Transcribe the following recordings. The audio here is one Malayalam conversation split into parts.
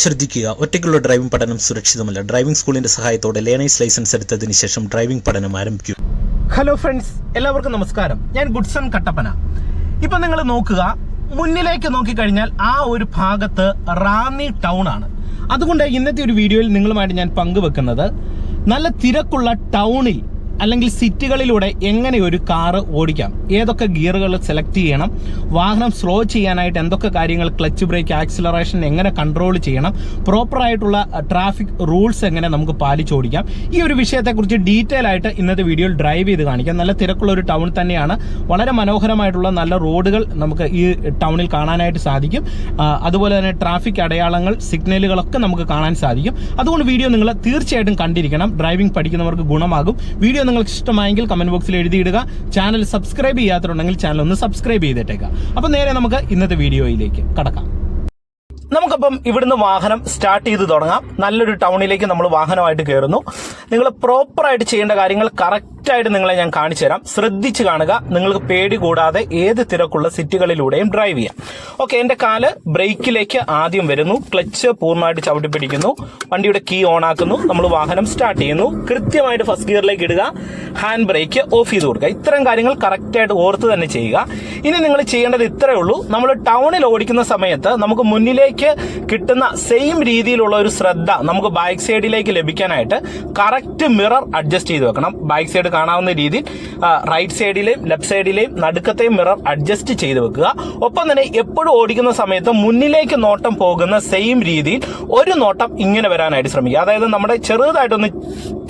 ശ്രദ്ധിക്കുക. ഒറ്റയ്ക്കുള്ള ഡ്രൈവിംഗ് പഠനം സുരക്ഷിതമല്ല. ഡ്രൈവിംഗ് സ്കൂളിന്റെ സഹായത്തോടെ ലേണേഴ്സ് ലൈസൻസ് എടുത്തതിന് ശേഷം ഡ്രൈവിംഗ് പഠനം ആരംഭിക്കും. ഹലോ ഫ്രണ്ട്സ് എല്ലാവർക്കും നമസ്കാരം. ഞാൻ ഗുഡ്സൺ കട്ടപ്പന. ഇപ്പൊ നിങ്ങൾ നോക്കുക മുന്നിലേക്ക് നോക്കിക്കഴിഞ്ഞാൽ ആ ഒരു ഭാഗത്ത് റാന്നി ടൗൺ ആണ്. അതുകൊണ്ട് ഇന്നത്തെ ഒരു വീഡിയോയിൽ നിങ്ങളുമായിട്ട് ഞാൻ പങ്കുവെക്കുന്നത് നല്ല തിരക്കുള്ള ടൗണിൽ അല്ലെങ്കിൽ സിറ്റുകളിലൂടെ എങ്ങനെ ഒരു കാറ് ഓടിക്കാം? ഏതൊക്കെ ഗിയറുകൾ സെലക്ട് ചെയ്യണം? വാഹനം സ്ലോ ചെയ്യാനായിട്ട് എന്തൊക്കെ കാര്യങ്ങൾ ക്ലച്ച് ബ്രേക്ക് ആക്സിലറേഷൻ എങ്ങനെ കൺട്രോൾ ചെയ്യണം? പ്രോപ്പറായിട്ടുള്ള ട്രാഫിക് റൂൾസ് എങ്ങനെ നമുക്ക് പാലിച്ചോടിക്കാം ഈ ഒരു വിഷയത്തെക്കുറിച്ച് ഡീറ്റെയിൽ ആയിട്ട് ഇന്നത്തെ വീഡിയോയിൽ ഡ്രൈവ് ചെയ്ത് കാണിക്കാം. നല്ല തിരക്കുള്ള ഒരു ടൗൺ തന്നെയാണ്. വളരെ മനോഹരമായിട്ടുള്ള നല്ല റോഡുകൾ നമുക്ക് ഈ ടൗണിൽ കാണാനായിട്ട് സാധിക്കും. അതുപോലെ തന്നെ ട്രാഫിക് അടയാളങ്ങൾ സിഗ്നലുകളൊക്കെ നമുക്ക് കാണാൻ സാധിക്കും. അതുകൊണ്ട് വീഡിയോ നിങ്ങൾ തീർച്ചയായിട്ടും കണ്ടിരിക്കണം. ഡ്രൈവിംഗ് പഠിക്കുന്നവർക്ക് ഗുണമാകും. വീഡിയോ നിങ്ങൾക്ക് ഇഷ്ടമായെങ്കിൽ കമന്റ് ബോക്സിൽ എഴുതിയിടുക. ചാനൽ സബ്സ്ക്രൈബ് ചെയ്യാത്തതുണ്ടെങ്കിൽ ചാനൽ ഒന്ന് സബ്സ്ക്രൈബ് ചെയ്തിട്ടേക്കാം. അപ്പോൾ നേരെ നമുക്ക് ഇന്നത്തെ വീഡിയോയിലേക്ക് കടക്കാം. നമുക്കപ്പം ഇവിടുന്ന് വാഹനം സ്റ്റാർട്ട് ചെയ്ത് തുടങ്ങാം. നല്ലൊരു ടൗണിലേക്ക് നമ്മൾ വാഹനമായിട്ട് കയറുന്നു നിങ്ങൾ പ്രോപ്പറായിട്ട് ചെയ്യേണ്ട കാര്യങ്ങൾ കറക്റ്റായിട്ട് നിങ്ങളെ ഞാൻ കാണിച്ചു തരാം. ശ്രദ്ധിച്ച് കാണുക. നിങ്ങൾക്ക് പേടി കൂടാതെ ഏത് തിരക്കുള്ള സിറ്റികളിലൂടെയും ഡ്രൈവ് ചെയ്യാം. ഓക്കെ എന്റെ കാൽ ബ്രേക്കിലേക്ക് ആദ്യം വരുന്നു. ക്ലച്ച് പൂർണമായിട്ട് ചവിട്ടി പിടിക്കുന്നു. വണ്ടിയുടെ കീ ഓൺ ആക്കുന്നു. നമ്മൾ വാഹനം സ്റ്റാർട്ട് ചെയ്യുന്നു. കൃത്യമായിട്ട് ഫസ്റ്റ് ഗിയറിലേക്ക് ഇടുക. ഹാൻഡ് ബ്രേക്ക് ഓഫ് ചെയ്ത് കൊടുക്കുക. ഇത്തരം കാര്യങ്ങൾ കറക്റ്റായിട്ട് ഓർത്ത് തന്നെ ചെയ്യുക. ഇനി നിങ്ങൾ ചെയ്യേണ്ടത് ഇത്രയേ ഉള്ളൂ. നമ്മൾ ടൗണിൽ ഓടിക്കുന്ന സമയത്ത് നമുക്ക് മുന്നിലേക്ക് കിട്ടുന്ന സെയിം രീതിയിലുള്ള ഒരു ശ്രദ്ധ നമുക്ക് ബാക്ക് സൈഡിലേക്ക് ലഭിക്കാനായിട്ട് കറക്റ്റ് മിറർ അഡ്ജസ്റ്റ് ചെയ്ത് വെക്കണം. ബാക്ക് സൈഡ് കാണാവുന്ന രീതിയിൽ റൈറ്റ് സൈഡിലെയും ലെഫ്റ്റ് സൈഡിലെയും നടുക്കത്തെയും മിറർ അഡ്ജസ്റ്റ് ചെയ്ത് വെക്കുക. ഒപ്പം തന്നെ എപ്പോഴും ഓടിക്കുന്ന സമയത്ത് മുന്നിലേക്ക് നോട്ടം പോകുന്ന സെയിം രീതിയിൽ ഒരു നോട്ടം ഇങ്ങനെ വരാനായിട്ട് ശ്രമിക്കുക. അതായത് നമ്മുടെ ചെറുതായിട്ടൊന്ന്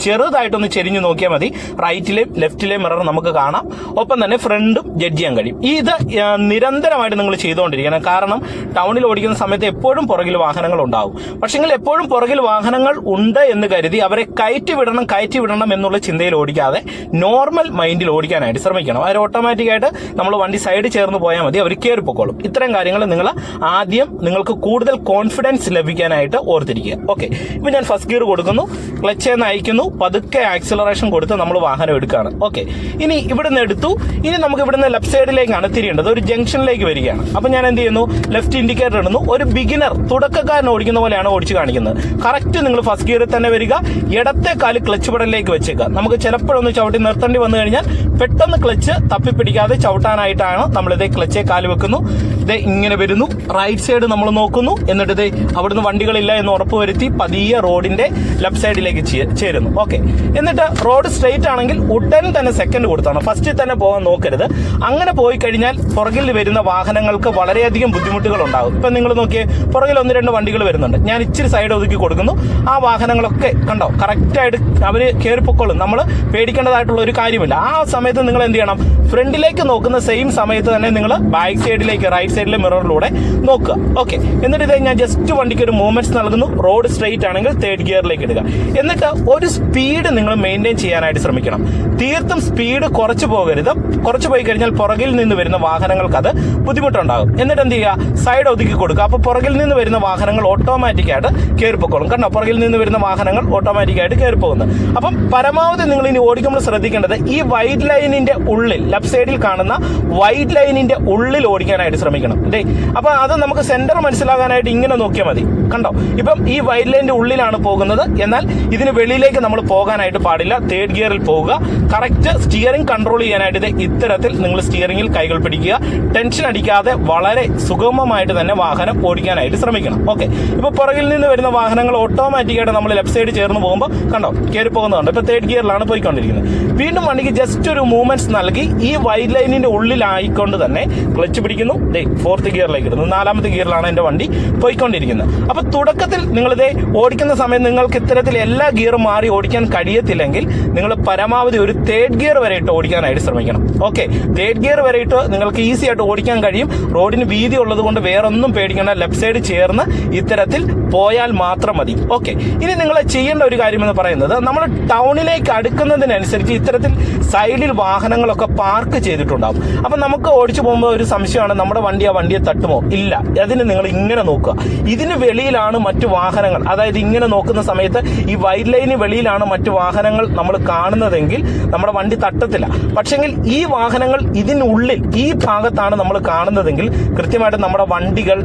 ചെറുതായിട്ടൊന്ന് ചെരിഞ്ഞു നോക്കിയാൽ മതി. റൈറ്റിലെയും ലെഫ്റ്റിലെയും മിറർ നമുക്ക് കാണാം. ഒപ്പം തന്നെ ഫ്രണ്ടും ജഡ്ജ് ചെയ്യാൻ കഴിയും. ഇത് നിരന്തരമായിട്ട് നിങ്ങൾ ചെയ്തുകൊണ്ടിരിക്കണം. കാരണം ടൗണിൽ ഓടിക്കുന്ന സമയത്ത് എപ്പോഴും പുറകിൽ വാഹനങ്ങൾ ഉണ്ടാവും. പക്ഷെങ്കിൽ എപ്പോഴും പുറകിൽ വാഹനങ്ങൾ ഉണ്ട് എന്ന് കരുതി അവരെ കയറ്റി വിടണം കയറ്റി വിടണം എന്നുള്ള ചിന്തയിൽ ഓടിക്കാതെ നോർമൽ മൈൻഡിൽ ഓടിക്കാനായിട്ട് ശ്രമിക്കണം. അവർ ഓട്ടോമാറ്റിക്കായിട്ട് നമ്മൾ വണ്ടി സൈഡ് ചേർന്ന് പോയാൽ മതി. അവർ കയറി പൊക്കോളും. ഇത്തരം കാര്യങ്ങൾ നിങ്ങൾ ആദ്യം നിങ്ങൾക്ക് കൂടുതൽ കോൺഫിഡൻസ് ലഭിക്കാനായിട്ട് ഓർത്തിരിക്കുക. ഓക്കെ ഇപ്പൊ ഞാൻ ഫസ്റ്റ് ഗിയർ കൊടുക്കുന്നു. ക്ലച്ച് എന്ന് അയക്കുന്നു. പതുക്കെ ആക്സിലറേഷൻ കൊടുത്ത് നമ്മൾ വാഹനം എടുക്കുകയാണ് ഓക്കെ ഇനി ഇവിടുന്ന് എടുത്തു. ഇനി നമുക്ക് ഇവിടുന്ന് ലെഫ്റ്റ് സൈഡിലേക്കാണ് തിരിയേണ്ടത്. ഒരു ജംഗ്ഷനിലേക്ക് വരികയാണ്. അപ്പൊ ഞാൻ എന്ത് ചെയ്യുന്നു? ലെഫ്റ്റ് ഇൻഡിക്കേറ്റർ ഇടുന്നു. ഒരു ബിഗിനർ തുടക്കക്കാരൻ ഓടിക്കുന്ന പോലെയാണ് ഓടിച്ച് കാണിക്കുന്നത്. കറക്റ്റ് നിങ്ങൾ ഫസ്റ്റ് ഗിയറിൽ തന്നെ വരിക. ഇടത്തെ കാൽ ക്ലച്ച് പടലിലേക്ക് വെച്ചേക്കുക. നമുക്ക് ചിലപ്പോഴൊന്ന് ചവിട്ടി നിർത്തേണ്ടി വന്നു കഴിഞ്ഞാൽ പെട്ടെന്ന് ക്ലച്ച് തപ്പിപ്പിടിക്കാതെ ചവിട്ടാനായിട്ടാണ് ഇതേ ക്ലച്ചെ കാൽ വെക്കുന്നു. ഇതേ ഇങ്ങനെ വരുന്നു. റൈറ്റ് സൈഡ് നമ്മൾ നോക്കുന്നു. എന്നിട്ട് ഇതേ അവിടുന്ന് വണ്ടികളില്ല എന്ന് ഉറപ്പുവരുത്തി പതിയെ റോഡിന്റെ ലെഫ്റ്റ് സൈഡിലേക്ക് ചേരുന്നു. ഓക്കെ എന്നിട്ട് റോഡ് സ്ട്രെയിറ്റ് ആണെങ്കിൽ ഉടൻ തന്നെ സെക്കൻഡ് കൊടുത്താണ്. ഫസ്റ്റിൽ തന്നെ പോകാൻ നോക്കരുത്. അങ്ങനെ പോയി കഴിഞ്ഞാൽ പുറകിൽ വരുന്ന വാഹനങ്ങൾക്ക് വളരെയധികം ബുദ്ധിമുട്ടുകൾ ഉണ്ടാകും ഇപ്പൊ നിങ്ങൾ നോക്കിയേ പുറകിൽ ഒന്ന് രണ്ട് വണ്ടികൾ വരുന്നുണ്ട്. ഞാൻ ഇച്ചിരി സൈഡ് ഒതുക്കി കൊടുക്കുന്നു. ആ വാഹനങ്ങളൊക്കെ കണ്ടോ? കറക്റ്റായിട്ട് അവർ കയറിപ്പൊക്കോളും നമ്മൾ പേടിക്കേണ്ടതായിട്ടുള്ള ഒരു കാര്യമില്ല. ആ സമയത്ത് നിങ്ങൾ എന്ത് ചെയ്യണം? ഫ്രണ്ടിലേക്ക് നോക്കുന്ന സെയിം സമയത്ത് തന്നെ നിങ്ങൾ ബാക്ക് സൈഡിലേക്ക് റൈറ്റ് സൈഡിലെ മിററിലൂടെ നോക്കുക. ഓക്കെ എന്നിട്ട് ഇത് ഞാൻ ജസ്റ്റ് വണ്ടിക്ക് ഒരു മൂവ്മെന്റ്സ് നൽകുന്നു. റോഡ് സ്ട്രെയിറ്റ് ആണെങ്കിൽ തേർഡ് ഗിയറിലേക്ക് ഇടുക. എന്നിട്ട് ഒരു സ്പീഡ് നിങ്ങൾ മെയിന്റെയിൻ ചെയ്യാനായിട്ട് ശ്രമിക്കണം. തീർത്തും സ്പീഡ് കുറച്ച് പോകരുത്. കുറച്ച് പോയി കഴിഞ്ഞാൽ പുറകിൽ നിന്ന് വരുന്ന വാഹനങ്ങൾക്ക് അത് ബുദ്ധിമുട്ടുണ്ടാകും. എന്നിട്ട് എന്ത് ചെയ്യുക? സൈഡ് ഒതുക്കി കൊടുക്കുക. അപ്പോൾ പുറകിൽ നിന്ന് വരുന്ന വാഹനങ്ങൾ ഓട്ടോമാറ്റിക്കായിട്ട് കയറിപ്പോക്കോളും. കണ്ടോ? പുറകിൽ നിന്ന് വരുന്ന വാഹനങ്ങൾ ഓട്ടോമാറ്റിക്കായിട്ട് ആയിട്ട് കയറിപ്പോകുന്നത് അപ്പം പരമാവധി നിങ്ങൾ ഇനി ഓടിക്കുമ്പോൾ ശ്രദ്ധിക്കേണ്ടത് ഈ വൈറ്റ് ലൈനിന്റെ ഉള്ളിൽ ലെഫ്റ്റ് സൈഡിൽ കാണുന്ന വൈറ്റ് ലൈനിന്റെ ഉള്ളിൽ ഓടിക്കാനായിട്ട് ശ്രമിക്കണം. അല്ലേ അപ്പോൾ അത് നമുക്ക് സെന്റർ മനസ്സിലാകാനായിട്ട് ഇങ്ങനെ നോക്കിയാൽ മതി. കണ്ടോ? ഇപ്പം ഈ വൈറ്റ് ലൈനിന്റെ ഉള്ളിലാണ് പോകുന്നത്. എന്നാൽ ഇതിന് വെളിയിലേക്ക് നമ്മൾ പോകാനായിട്ട് പാടില്ല. തേർഡ് ഗിയറിൽ പോവുക. കറക്റ്റ് സ്റ്റിയറിംഗ് കൺട്രോൾ ചെയ്യാനായിട്ട് ഇത് ഇത്തരത്തിൽ നിങ്ങൾ സ്റ്റിയറിംഗിൽ കൈകൾ പിടിക്കുക. ടെൻഷൻ അടിക്കാതെ വളരെ സുഗമമായിട്ട് തന്നെ വാഹനം ഓടിക്കാനായിട്ട് ശ്രമിക്കണം. ഓക്കെ ഇപ്പൊ പുറകിൽ നിന്ന് വരുന്ന വാഹനങ്ങൾ ഓട്ടോമാറ്റിക്കായിട്ട് നമ്മൾ ലെഫ്റ്റ് സൈഡ് ചേർന്ന് പോകുമ്പോൾ കണ്ടോ കയറി പോകുന്നതുണ്ട് ഇപ്പൊ തേർഡ് ഗിയറിലാണ് പോയിക്കൊണ്ടിരിക്കുന്നത്. വീണ്ടും വണ്ടിക്ക് ജസ്റ്റ് ഒരു മൂവ്മെന്റ്സ് നൽകി ഈ വൈറ്റ് ലൈനിന്റെ ഉള്ളിലായിക്കൊണ്ട് തന്നെ ക്ലച്ച് പിടിക്കുന്നു. ദേ ഫോർത്ത് ഗിയറിലേക്ക് ഇടുന്നു. നാലാമത്തെ ഗിയറിലാണ് എന്റെ വണ്ടി പോയിക്കൊണ്ടിരിക്കുന്നത്. അപ്പൊ തുടക്കത്തിൽ നിങ്ങളിതേ ഓടിക്കുന്ന സമയം നിങ്ങൾക്ക് ഇത്തരത്തിൽ എല്ലാ ഗിയറും മാറി ഓടിക്കാൻ കഴിയത്തില്ലെങ്കിൽ നിങ്ങൾ പരമാവധി ഒരു തേർഡ് ഗിയർ വരെ ഇട്ട് ഓടിക്കാനായിട്ട് ശ്രമിക്കണം. ഓക്കെ തേർഡ് ഗിയർ വരെ ഇട്ട് നിങ്ങൾക്ക് ഈസി ആയിട്ട് ഓടിക്കാൻ കഴിയും. റോഡിന് വീതി ഉള്ളത് കൊണ്ട് വേറൊന്നും പേടിക്കേണ്ട. ലെഫ്റ്റ് സൈഡ് ചേർന്ന് ഇത്തരത്തിൽ പോയാൽ മാത്രം മതി. ഓക്കെ ഇനി നിങ്ങൾ ചെയ്യേണ്ട ഒരു കാര്യം എന്ന് പറയുന്നത് നമ്മൾ ടൗണിലേക്ക് അടുക്കുന്നതിനനുസരിച്ച് ഇത്തരത്തിൽ സൈഡിൽ വാഹനങ്ങളൊക്കെ പാർക്ക് ചെയ്തിട്ടുണ്ടാവും. അപ്പൊ നമുക്ക് ഓടിച്ചു പോകുമ്പോൾ ഒരു സംശയമാണ് നമ്മുടെ വണ്ടി ആ വണ്ടിയെ തട്ടുമോ? ഇല്ല. അതിന് നിങ്ങൾ ഇങ്ങനെ നോക്കുക. ഇതിന് വെളിയിലാണ് മറ്റു വാഹനങ്ങൾ. അതായത് ഇങ്ങനെ നോക്കുന്ന സമയത്ത് ഈ വൈറ്റ് ലൈന് വെളിയിലാണ് ഭാഗത്താണ് മറ്റ് വാഹനങ്ങൾ നമ്മൾ കാണുന്നതെങ്കിൽ നമ്മുടെ വണ്ടി തട്ടത്തില്ല. പക്ഷെങ്കിൽ ഈ വാഹനങ്ങൾ ഇതിനുള്ളിൽ ഈ ഭാഗത്താണ് നമ്മൾ കാണുന്നതെങ്കിൽ കൃത്യമായിട്ട് നമ്മുടെ വണ്ടികൾ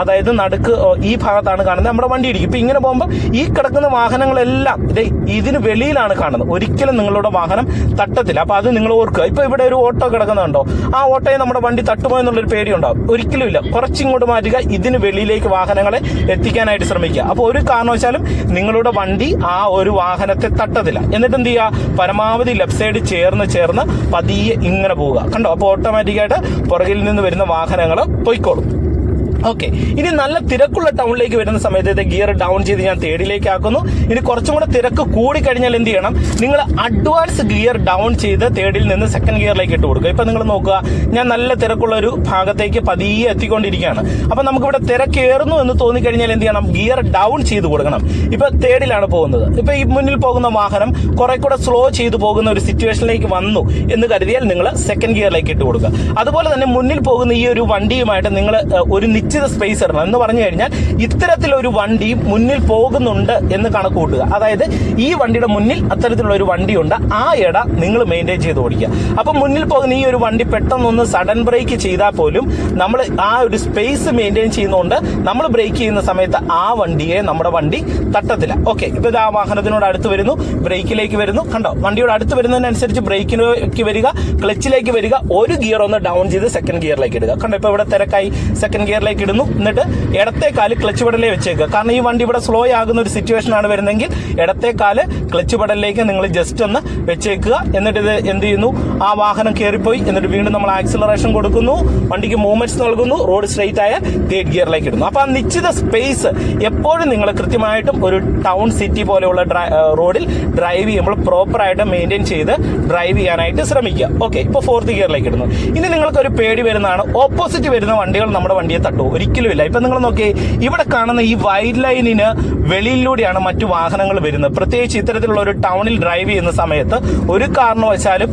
അതായത് നടുക്ക് ഈ ഭാഗത്താണ് കാണുന്നത് നമ്മുടെ വണ്ടി ഇടിക്കും. ഇപ്പൊ ഇങ്ങനെ പോകുമ്പോൾ ഈ കിടക്കുന്ന വാഹനങ്ങളെല്ലാം ഇതിന് വെളിയിലാണ് കാണുന്നത്. ഒരിക്കലും നിങ്ങളുടെ വാഹനം തട്ടത്തില്ല. അപ്പൊ അത് നിങ്ങൾ ഓർക്കുക. ഇപ്പൊ ഇവിടെ ഒരു ഓട്ടോ കിടക്കുന്നുണ്ടോ? ആ ഓട്ടോയെ നമ്മുടെ വണ്ടി തട്ടുമോ എന്നുള്ളൊരു പേടിയുണ്ടാവും. ഒരിക്കലും ഇല്ല. കുറച്ചിങ്ങോട്ട് മാറ്റുക ഇതിന് വെളിയിലേക്ക് വാഹനങ്ങളെ എത്തിക്കാനായിട്ട് ശ്രമിക്കുക. അപ്പോൾ ഒരു കാരണവശാലും നിങ്ങളുടെ വണ്ടി ആ ഒരു വാഹനത്തെ തട്ടത്തില്ല എന്നിട്ട് എന്ത് ചെയ്യുക? പരമാവധി ലെഫ്റ്റ് സൈഡ് ചേർന്ന് ചേർന്ന് പതിയെ ഇങ്ങനെ പോവുക. കണ്ടോ? അപ്പോൾ ഓട്ടോമാറ്റിക്കായിട്ട് പുറകിൽ നിന്ന് വരുന്ന വാഹനങ്ങൾ പൊയ്ക്കോളും. ഓക്കെ ഇനി നല്ല തിരക്കുള്ള ടൗണിലേക്ക് വരുന്ന സമയത്ത് ഇത് ഗിയർ ഡൗൺ ചെയ്ത് ഞാൻ തേർഡിലേക്ക് ആക്കുന്നു ഇനി കുറച്ചും കൂടെ തിരക്ക് കൂടി കഴിഞ്ഞാൽ എന്ത് ചെയ്യണം? നിങ്ങൾ അഡ്വാൻസ് ഗിയർ ഡൗൺ ചെയ്ത് തേർഡിൽ നിന്ന് സെക്കൻഡ് ഗിയറിലേക്ക് ഇട്ട് കൊടുക്കുക. ഇപ്പൊ നിങ്ങൾ നോക്കുക ഞാൻ നല്ല തിരക്കുള്ള ഒരു ഭാഗത്തേക്ക് പതിയെ എത്തിക്കൊണ്ടിരിക്കുകയാണ്. അപ്പൊ നമുക്കിവിടെ തിരക്കേറുന്നു എന്ന് തോന്നിക്കഴിഞ്ഞാൽ എന്ത് ചെയ്യണം? ഗിയർ ഡൗൺ ചെയ്ത് കൊടുക്കണം. ഇപ്പൊ തേർഡിലാണ് പോകുന്നത്. ഇപ്പൊ ഈ മുന്നിൽ പോകുന്ന വാഹനം കുറെ കൂടെ സ്ലോ ചെയ്ത് പോകുന്ന ഒരു സിറ്റുവേഷനിലേക്ക് വന്നു എന്ന് കരുതിയാൽ നിങ്ങൾ സെക്കൻഡ് ഗിയറിലേക്ക് ഇട്ട് കൊടുക്കുക. അതുപോലെ തന്നെ മുന്നിൽ പോകുന്ന ഈ ഒരു വണ്ടിയുമായിട്ട് നിങ്ങൾ ഒരു നിശ്ചിത സ്പേസ് ഇടണം. എന്ന് പറഞ്ഞു കഴിഞ്ഞാൽ ഇത്തരത്തിലൊരു വണ്ടി മുന്നിൽ പോകുന്നുണ്ട് എന്ന് കണക്ക് കൂട്ടുക. അതായത് ഈ വണ്ടിയുടെ മുന്നിൽ അത്തരത്തിലുള്ള ഒരു വണ്ടിയുണ്ട്. ആ ഇട നിങ്ങൾ മെയിന്റെയിൻ ചെയ്ത് ഓടിക്കുക. അപ്പൊ മുന്നിൽ പോകുന്ന ഈ ഒരു വണ്ടി പെട്ടെന്നൊന്ന് സഡൻ ബ്രേക്ക് ചെയ്താൽ പോലും നമ്മൾ ആ ഒരു സ്പേസ് മെയിന്റെയിൻ ചെയ്യുന്നതുകൊണ്ട് നമ്മൾ ബ്രേക്ക് ചെയ്യുന്ന സമയത്ത് ആ വണ്ടിയെ നമ്മുടെ വണ്ടി തട്ടത്തില്ല. ഓക്കെ ഇപ്പൊ ഇത് ആ വാഹനത്തിനോട് അടുത്ത് വരുന്നു. ബ്രേക്കിലേക്ക് വരുന്നു. കണ്ടോ? വണ്ടിയോട് അടുത്ത് വരുന്നതിനനുസരിച്ച് ബ്രേക്കിലേക്ക് വരിക ക്ലച്ചിലേക്ക് വരിക ഒരു ഗിയർ ഒന്ന് ഡൗൺ ചെയ്ത് സെക്കൻഡ് ഗിയറിലേക്ക് ഇടുക. കണ്ടോ? ഇപ്പൊ ഇവിടെ തിരക്കായി. സെക്കൻഡ് ഗിയറിലേക്ക് ഇടുന്നു എന്നിട്ട് ഇടത്തെ കാൽ ക്ലച്ച് പടലേ വെച്ചേക്കുക. കാരണം ഈ വണ്ടി ഇവിടെ സ്ലോ ആകുന്ന ഒരു സിറ്റുവേഷൻ ആണ് വരുന്നെങ്കിൽ ഇടത്തെ കാൽ ക്ലച്ച് പടലിലേക്ക് നിങ്ങൾ ജസ്റ്റ് ഒന്ന് വെച്ചേക്കുക. എന്നിട്ട് ഇത് എന്ത് ചെയ്യുന്നു? ആ വാഹനം കയറിപ്പോയി. എന്നിട്ട് വീണ്ടും നമ്മൾ ആക്സിലറേഷൻ കൊടുക്കുന്നു. വണ്ടിക്ക് മൂവ്മെന്റ്സ് നൽകുന്നു. റോഡ് സ്ട്രെയിറ്റ് ആയ തേർഡ് ഗിയറിലേക്ക് ഇടുന്നു. അപ്പൊ ആ നിശ്ചിത സ്പേസ് എപ്പോഴും നിങ്ങൾ കൃത്യമായിട്ടും ഒരു ടൗൺ സിറ്റി പോലെയുള്ള റോഡിൽ ഡ്രൈവ് ചെയ്യുമ്പോൾ പ്രോപ്പർ ആയിട്ട് മെയിന്റെയിൻ ചെയ്ത് ഡ്രൈവ് ചെയ്യാനായിട്ട് ശ്രമിക്കുക. ഓക്കെ ഇപ്പൊ ഫോർത്ത് ഗിയറിലേക്ക് ഇടുന്നു. ഇനി നിങ്ങൾക്ക് ഒരു പേടി വരുന്നതാണ്. ഓപ്പോസിറ്റ് വരുന്ന വണ്ടികൾ നമ്മുടെ വണ്ടിയെ തട്ടുമോ ഒരിക്കലും ഇല്ല. ഇപ്പൊ നിങ്ങൾ നോക്കിയേ ഇവിടെ കാണുന്ന ഈ വൈറ്റ് ലൈനിന് വെളിയിലൂടെയാണ് മറ്റു വാഹനങ്ങൾ വരുന്നത്. പ്രത്യേകിച്ച് ഇത്തരത്തിലുള്ള ഒരു ടൗണിൽ ഡ്രൈവ് ചെയ്യുന്ന സമയത്ത് ഒരു കാരണവശാലും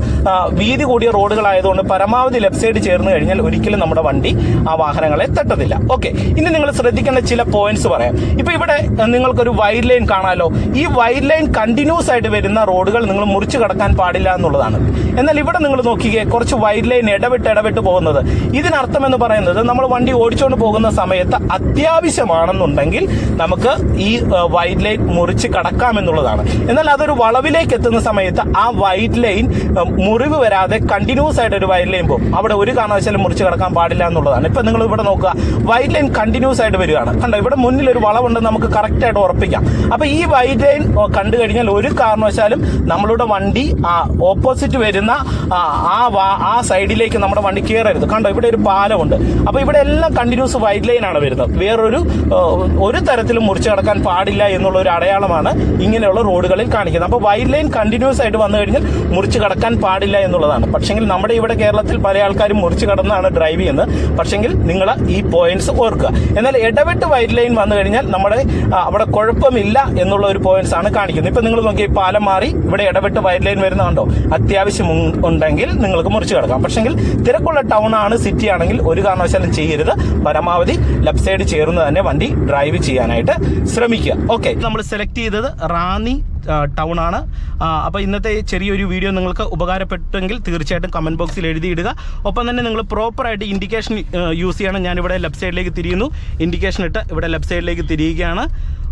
വീതി കൂടിയ റോഡുകളായതുകൊണ്ട് പരമാവധി ലെഫ്റ്റ് സൈഡ് ചേർന്ന് കഴിഞ്ഞാൽ ഒരിക്കലും നമ്മുടെ വണ്ടി ആ വാഹനങ്ങളെ തട്ടത്തില്ല. ഓക്കെ ഇനി നിങ്ങൾ ശ്രദ്ധിക്കേണ്ട ചില പോയിന്റ്സ് പറയാം. ഇപ്പൊ ഇവിടെ നിങ്ങൾക്കൊരു വൈഡ് ലൈൻ കാണാലോ. ഈ വൈഡ് ലൈൻ കണ്ടിന്യൂസ് ആയിട്ട് വരുന്ന റോഡുകൾ നിങ്ങൾ മുറിച്ചു കടക്കാൻ പാടില്ല എന്നുള്ളതാണ്. എന്നാൽ ഇവിടെ നിങ്ങൾ നോക്കിയേ കുറച്ച് വൈഡ് ലൈൻ ഇടവിട്ട് ഇടവിട്ട് പോകുന്നത്. ഇതിനർത്ഥം എന്ന് പറയുന്നത് നമ്മൾ വണ്ടി ഓടിച്ചുകൊണ്ട് പോകുന്ന സമയത്ത് അത്യാവശ്യമാണെന്നുണ്ടെങ്കിൽ നമുക്ക് ഈ വൈറ്റ് ലൈൻ മുറിച്ച് കടക്കാം എന്നുള്ളതാണ് എന്നാൽ അതൊരു വളവിലേക്ക് എത്തുന്ന സമയത്ത് ആ വൈറ്റ് ലൈൻ മുറിവ് വരാതെ കണ്ടിന്യൂസ് ആയിട്ട് ഒരു വൈറ്റ് ലൈൻ പോകും. അവിടെ ഒരു കാരണവശാലും മുറിച്ച് കടക്കാൻ പാടില്ല എന്നുള്ളതാണ്. ഇപ്പൊ നിങ്ങൾ ഇവിടെ നോക്കുക. വൈറ്റ് ലൈൻ കണ്ടിന്യൂസ് ആയിട്ട് വരികയാണ്. കണ്ടോ ഇവിടെ മുന്നിൽ ഒരു വളവുണ്ട് നമുക്ക് കറക്റ്റ് ആയിട്ട് ഉറപ്പിക്കാം. അപ്പൊ ഈ വൈറ്റ് ലൈൻ കണ്ടു കഴിഞ്ഞാൽ ഒരു കാരണവശാലും നമ്മളുടെ വണ്ടി ഓപ്പോസിറ്റ് വരുന്ന ആ, ആ സൈഡിലേക്ക് നമ്മുടെ വണ്ടി കയറരുത് കണ്ടോ ഇവിടെ ഒരു പാലമുണ്ട്. അപ്പൊ ഇവിടെ എല്ലാം കണ്ടിന്യൂസ് വൈഡ് ലൈൻ ആണ് വരുന്നത്. വേറൊരു ഒരു തരത്തിലും മുറിച്ചു കടക്കാൻ പാടില്ല എന്നുള്ള ഒരു അടയാളമാണ് ഇങ്ങനെയുള്ള റോഡുകളിൽ കാണിക്കുന്നത്. അപ്പോൾ വൈഡ് ലൈൻ കണ്ടിന്യൂസ് ആയിട്ട് വന്നു കഴിഞ്ഞാൽ മുറിച്ചു കടക്കാൻ പാടില്ല എന്നുള്ളതാണ്. പക്ഷെങ്കിൽ നമ്മുടെ ഇവിടെ കേരളത്തിൽ പല ആൾക്കാരും മുറിച്ചു കടന്നാണ് ഡ്രൈവ് ചെയ്യുന്നത്. പക്ഷെങ്കിൽ നിങ്ങൾ ഈ പോയിന്റ്സ് ഓർക്കുക. എന്നാൽ ഇടവിട്ട് വൈറ്റ് ലൈൻ വന്നു കഴിഞ്ഞാൽ നമ്മുടെ അവിടെ കുഴപ്പമില്ല എന്നുള്ള ഒരു പോയിന്റ്സ് ആണ് കാണിക്കുന്നത്. ഇപ്പൊ നിങ്ങൾ നോക്കി പാലം മാറി ഇവിടെ ഇടവിട്ട് വൈറ്റ് ലൈൻ വരുന്നുണ്ടോ അത്യാവശ്യം ഉണ്ടെങ്കിൽ നിങ്ങൾക്ക് മുറിച്ചു കിടക്കാം. പക്ഷെങ്കിൽ തിരക്കുള്ള ടൗൺ ആണ് സിറ്റി ആണെങ്കിൽ ഒരു കാരണവശാലും ചെയ്യരുത്. പരമാവധി ലെഫ്റ്റ് സൈഡ് ചേർന്ന് തന്നെ വണ്ടി ഡ്രൈവ് ചെയ്യാനായിട്ട് ശ്രമിക്കുക. ഓക്കെ നമ്മൾ സെലക്ട് ചെയ്തത് റാന്നി ടൗൺ ആണ്. അപ്പോൾ ഇന്നത്തെ ചെറിയൊരു വീഡിയോ നിങ്ങൾക്ക് ഉപകാരപ്പെട്ടെങ്കിൽ തീർച്ചയായിട്ടും കമന്റ് ബോക്സിൽ എഴുതിയിടുക. ഒപ്പം തന്നെ നിങ്ങൾ പ്രോപ്പറായിട്ട് ഇൻഡിക്കേഷൻ യൂസ് ചെയ്യണം. ഞാനിവിടെ ലെഫ്റ്റ് സൈഡിലേക്ക് തിരിയുന്നു. ഇൻഡിക്കേഷൻ ഇട്ട് ഇവിടെ ലെഫ്റ്റ് സൈഡിലേക്ക് തിരിയുകയാണ്.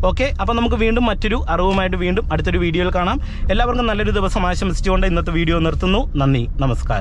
ഓക്കെ അപ്പോൾ നമുക്ക് വീണ്ടും മറ്റൊരു അറിവുമായിട്ട് വീണ്ടും അടുത്തൊരു വീഡിയോയിൽ കാണാം. എല്ലാവർക്കും നല്ലൊരു ദിവസം ആശംസിച്ചുകൊണ്ട് ഇന്നത്തെ വീഡിയോ നിർത്തുന്നു. നന്ദി. നമസ്കാരം.